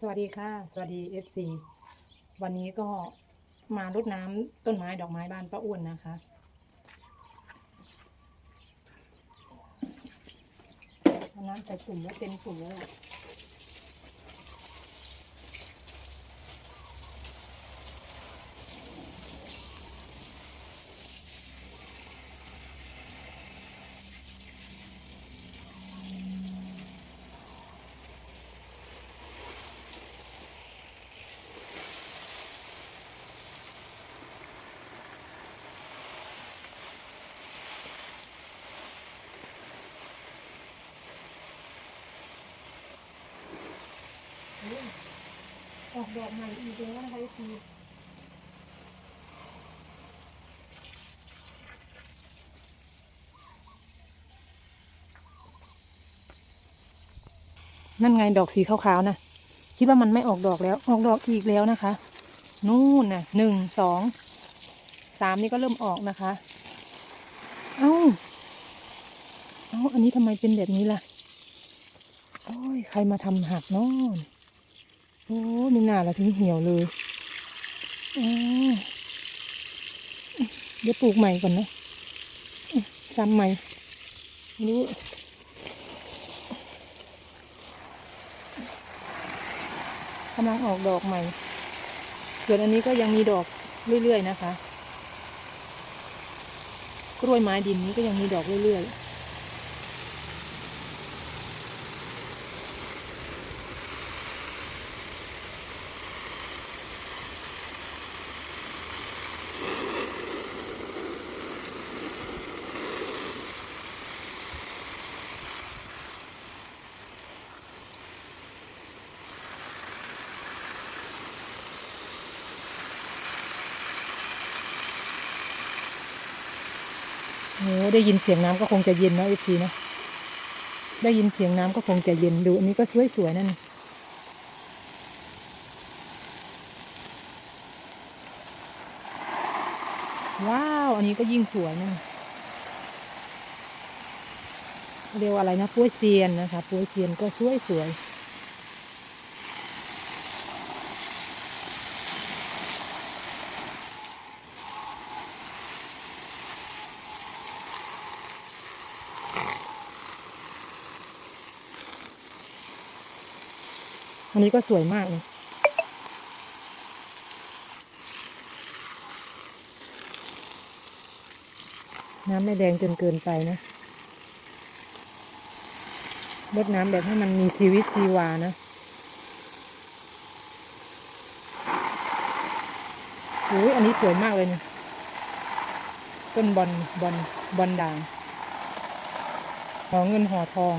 สวัสดีค่ะ สวัสดี FC วันนี้ก็มารดน้ำต้นไม้ดอกไม้บ้านป้าอ้วนนะคะ น้ำใส่ถุงแล้วเต็มถุงแล้ว ดอกใหม่อีกแล้วนะคะ FC นั่นไงดอกสีขาวๆนะคิดว่ามันไม่ออกดอกแล้ว ออกดอกอีกแล้วนะคะ นู่นน่ะหนึ่งสองสามนี่ก็เริ่มออกนะคะ เอ้าเอ้าอันนี้ทำไมเป็นแบบนี้ล่ะ โอ้ย ใครมาทำหักเนอน โอ้มีหนาละถึงเหี่ยวเลยออเดี๋ยวปลูกใหม่ก่อนนะซ้ำใหม่ไม่รู้กำลังออกดอกใหม่ส่วนอันนี้ก็ยังมีดอกเรื่อยๆนะคะ กล้วยไม้ดินนี้ก็ยังมีดอกเรื่อยๆ โอ้ได้ยินเสียงน้ำก็คงจะเย็นนะเอฟซีนะได้ยินเสียงน้ำก็คงจะเย็นดูอันนี้ก็สวยๆนั่นว้าวอันนี้ก็ยิ่งสวยนะเรียกว่าอะไรนะป้วยเซียนนะคะป้วยเซียนก็สวยสวย อันนี้ก็สวยมากเลยน้ำไม่แดงจนเกินไปนะรดน้ำแบบให้มันมีชีวิตชีวานะโอ้ยอันนี้สวยมากเลยเนี่ยต้นบอลบอลบอลด่างห่อเงินห่อทอง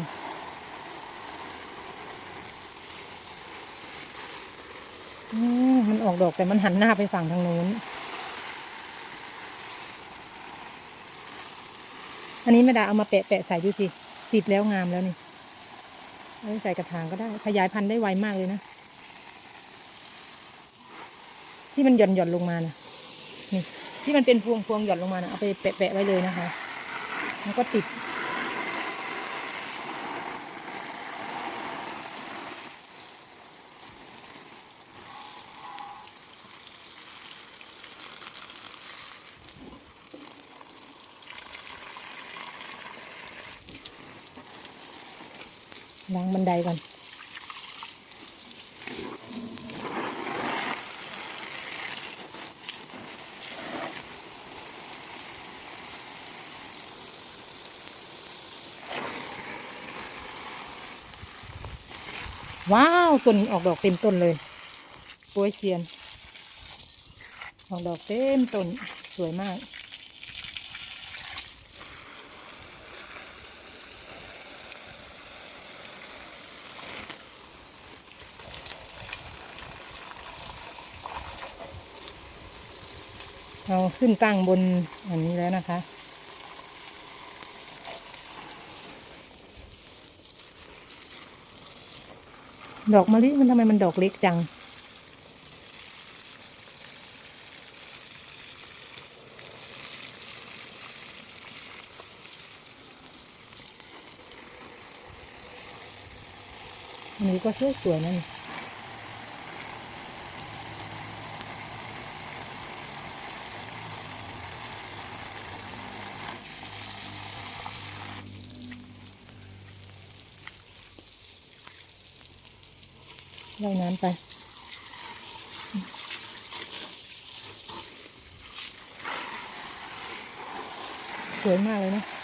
มันออกดอกแต่มันหันหน้าไปฝั่งทางโน้น อันนี้ไม่ได้เอามาแปะแปะใส่ดูสิติดแล้วงามแล้วนี่เอาใส่กระถางก็ได้ ขยายพันธุ์ได้ไวมากเลยนะ ที่มันหย่อนหย่อนลงมานะนี่ ที่มันเป็นพวงพวงหย่อนลงมานะเอาไปแปะแปะไว้เลยนะคะ มันก็ติด ว้าวต้นนี้ออกดอกเต็มต้นเลยป่วเชียน ออกดอกเต็มต้นสวยมาก เราขึ้นตั้งบนอันนี้แล้วนะคะ ดอกมะลิมันทำไมมันดอกเล็กจัง อันนี้ก็สวยๆนั่น ว่ายน้ำไป สวยมากเลยนะ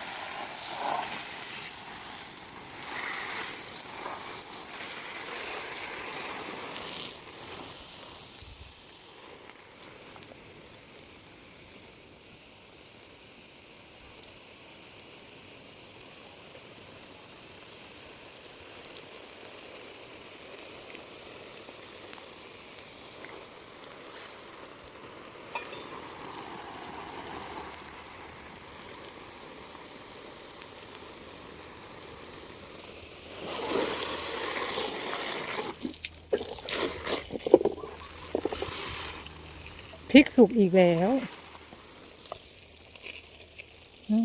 พริกสุกอีกแล้ว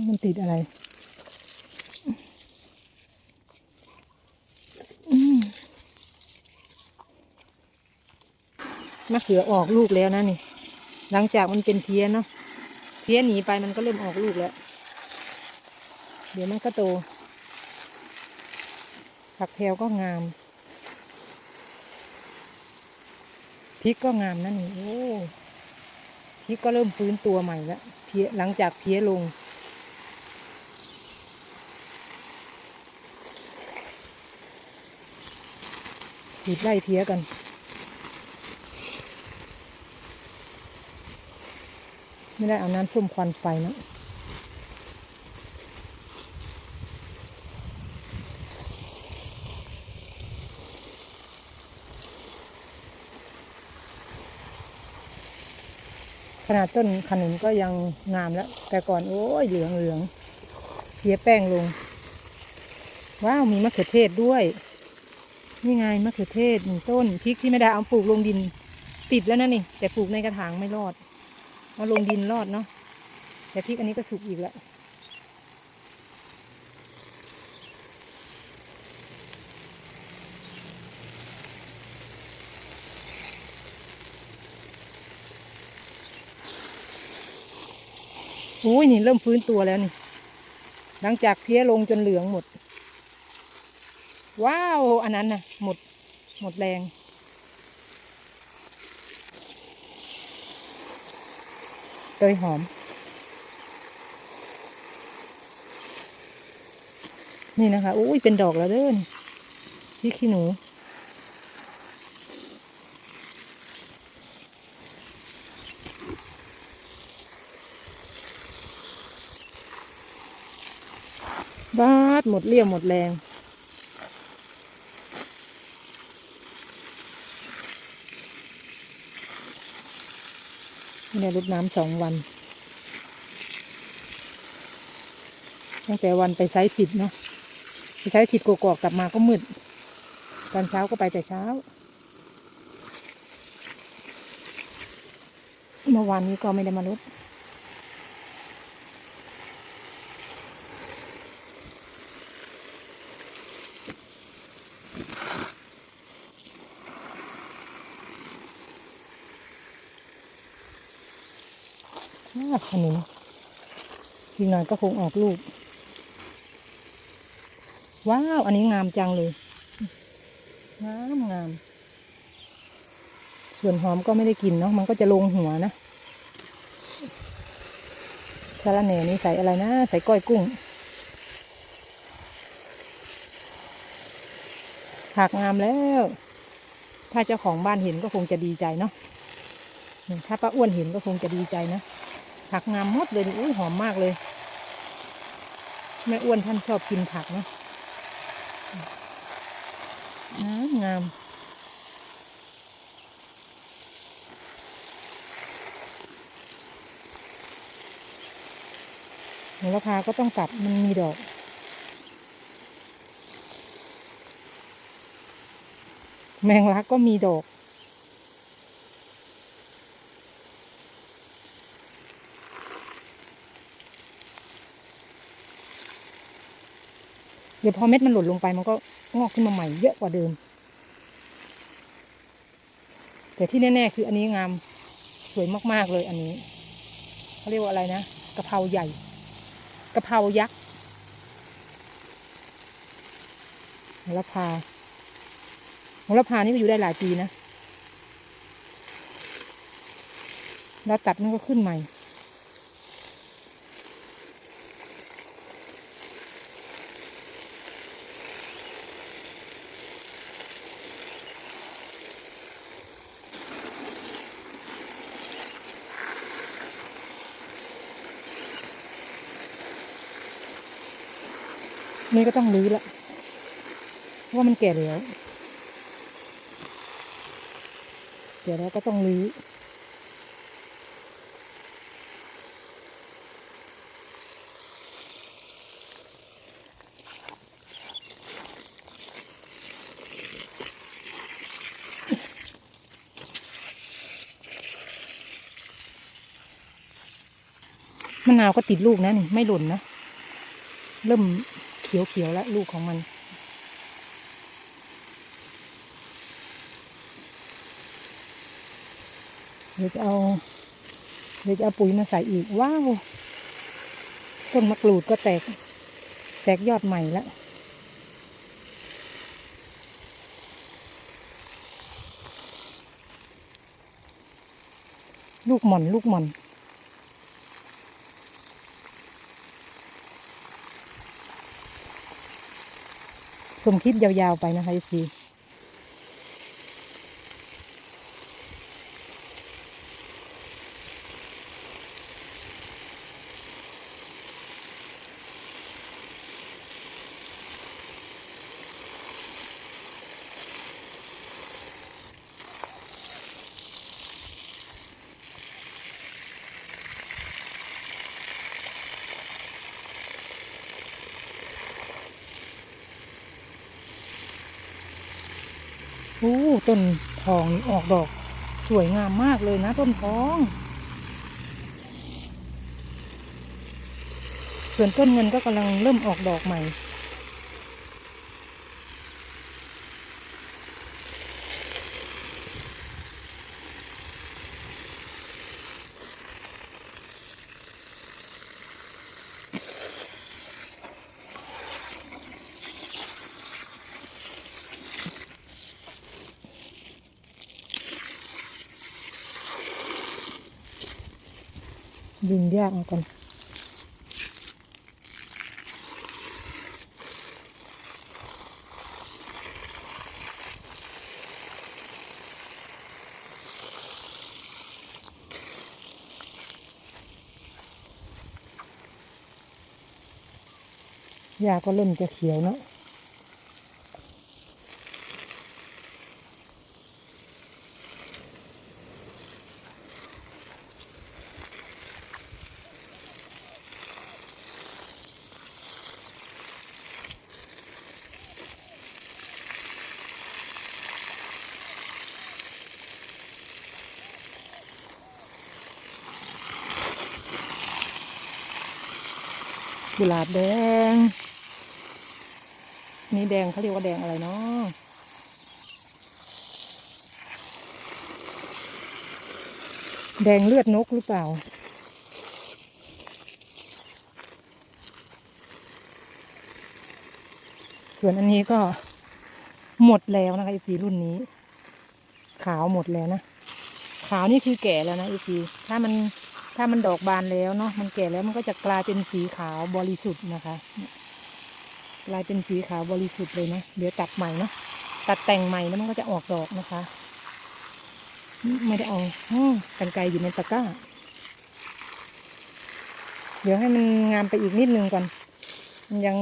มันติดอะไรมะเขือออกลูกแล้วนะนี่ หลังจากมันเป็นเพี้ยนเนาะเพี้ยนหนีไปมันก็เริ่มออกลูกแล้ว เดี๋ยวมันก็โต ผักแพรวก็งาม พริกก็งามนะนี่ โอ้ ริกก็เริ่มฟื้นตัวใหม่แล้วเพี้ยหลังจากเพี้ยลง ฉีดไล่เพี้ยกันไม่ได้เอาน้ำส้มควันไฟนะ ขนาดต้นขนุนก็ยังงามแล้ว แต่ก่อนโอ้ยเหลืองเหลืองเพี้ยแป้งลง ว้าวมีมะเขือเทศด้วย นี่ไงมะเขือเทศหนึ่งต้นพริกที่ไม่ได้เอาปลูกลงดิน ติดแล้วนะนี่ แต่ปลูกในกระถางไม่รอดเอาลงดินรอดเนาะแต่พริกอันนี้ก็สุกอีกแล้ว โอ้ยนี่เริ่มฟื้นตัวแล้วนี่ หลังจากเพี้ยลงจนเหลืองหมด ว้าว อันนั้นนะหมด หมดแรง เตยหอม นี่นะคะ อุ้ยเป็นดอกแล้วเด้อนพี่ขี้หนู บา ดหมดเรี่ยวหมดแรง เนี่ยรดน้ำสองวัน ตั้งแต่วันไปใช้ผิดเนาะไปใช้ผิดกกอกกลับมาก็มืด ตอนเช้าก็ไปแต่เช้า เมื่อวานนี้ก็ไม่ได้มารด อ่าขนุนอีกหน่อยก็คงออกลูก ว้าว อันนี้งามจังเลย งามงาม ส่วนหอมก็ไม่ได้กินเนาะ มันก็จะลงหัวนะสาระแหน่นี่ใส่อะไรนะ ใส่ก้อยกุ้ง ผักงามแล้ว ถ้าเจ้าของบ้านเห็นก็คงจะดีใจเนาะ ถ้าป้าอ้วนเห็นก็คงจะดีใจนะ ผักงามมดเลยอุ้ยหอมมากเลย แม่อ้วนท่านชอบกินผักนะงามงามโหระพาก็ต้องตัดมันมีดอกแมงลักก็มีดอก ดี๋ยวพอเม็ดมันหล่นลงไปมันก็งอกขึ้นมาใหม่เยอะกว่าเดิม แต่ที่แน่ๆคืออันนี้งามสวยมากๆเลยอันนี้เขาเรียกว่าอะไรนะกะเพราใหญ่กะเพรายักษ์แล้วพาโหระพานี่ก็อยู่ได้หลายปีนะแล้วตัดมันก็ขึ้นใหม่ นี่ก็ต้องรื้อละเพราะว่ามันแก่แล้วแก่แล้วก็ต้องรื้อมะนาวก็ติดลูกนะนี่ไม่หล่นนะ เริ่ม เขียวๆแล้วลูกของมัน เดี๋ยวจะเอา เดี๋ยวจะเอาปุ๋ยมาใส่อีก ว้าว ต้นมะกรูดก็แตก แตกยอดใหม่แล้วลูกหม่อน ลูกหม่อน ชมคลิปยาวๆไปนะคะพี่ โอ้ต้นทองออกดอก สวยงามมากเลยนะ ต้นทอง ส่วนต้นเงินก็กำลังเริ่มออกดอกใหม่ ดึงยากเอาก่อนหญ้าก็เริ่มจะเขียวเนาะ กุหลาบแดง นี่แดงเขาเรียกว่าแดงอะไรเนาะแดงเลือดนกหรือเปล่า ส่วนอันนี้ก็หมดแล้วนะคะอีซีรุ่นนี้ ขาวหมดแล้วนะ ขาวนี่คือแก่แล้วนะอีซีถ้ามัน ถ้ามันดอกบานแล้วเนาะมันแก่แล้วมันก็จะกลายเป็นสีขาวบริสุทธิ์นะคะกลายเป็นสีขาวบริสุทธิ์เลยนะเดี๋ยวตัดใหม่เนาะตัดแต่งใหม่แล้วมันก็จะออกดอกนะคะ ไม่ได้เอากันไกลอยู่ในตะกร้า เดี๋ยวให้มันงามไปอีกนิดนึงก่อนมันยัง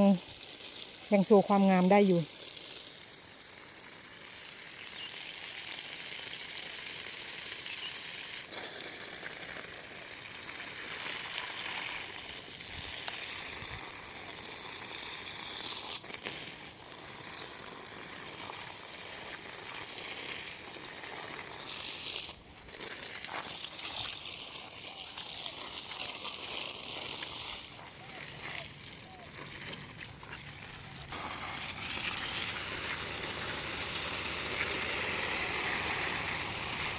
ยังโชว์ความงามได้อยู่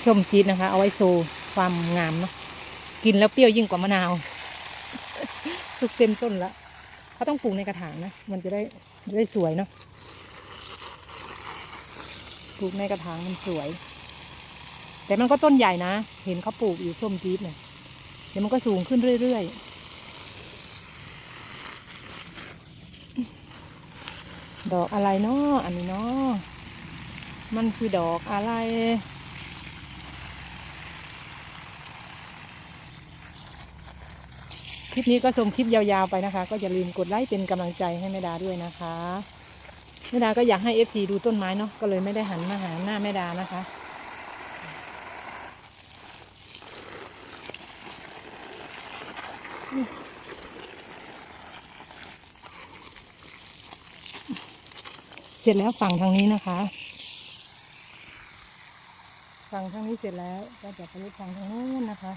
ส้มจี๊ดนะคะ เอาไว้โชว์ความงามเนาะกินแล้วเปรี้ยวยิ่งกว่ามะนาว สุกเต็มต้นละเขาต้องปลูกในกระถางนะ มันจะได้จะได้สวยเนาะปลูกในกระถางมันสวย แต่มันก็ต้นใหญ่นะ เห็นเขาปลูกอยู่ส้มจี๊ดเนี่ยเดี๋ยวมันก็สูงขึ้นเรื่อยๆ ดอกอะไรเนาะอันนี้เนาะมันคือดอกอะไร ลิปนี้ก็ส่งคลิปยาวๆไปนะคะ ก็อย่าลืมกดไลค์เป็นกำลังใจให้แม่ดาด้วยนะคะแม่ดาก็อยากให้เอฟซีดูต้นไม้เนาะก็เลยไม่ได้หันมาหาหน้าแม่ดานะคะเสร็จแล้วฝั่งทางนี้นะคะ ฝั่งทางนี้เสร็จแล้วก็จะไปรูปฝั่งทางนู้นนะคะ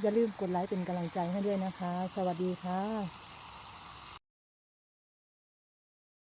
อย่าลืมกดไลค์เป็นกำลังใจให้ด้วยนะคะ สวัสดีค่ะ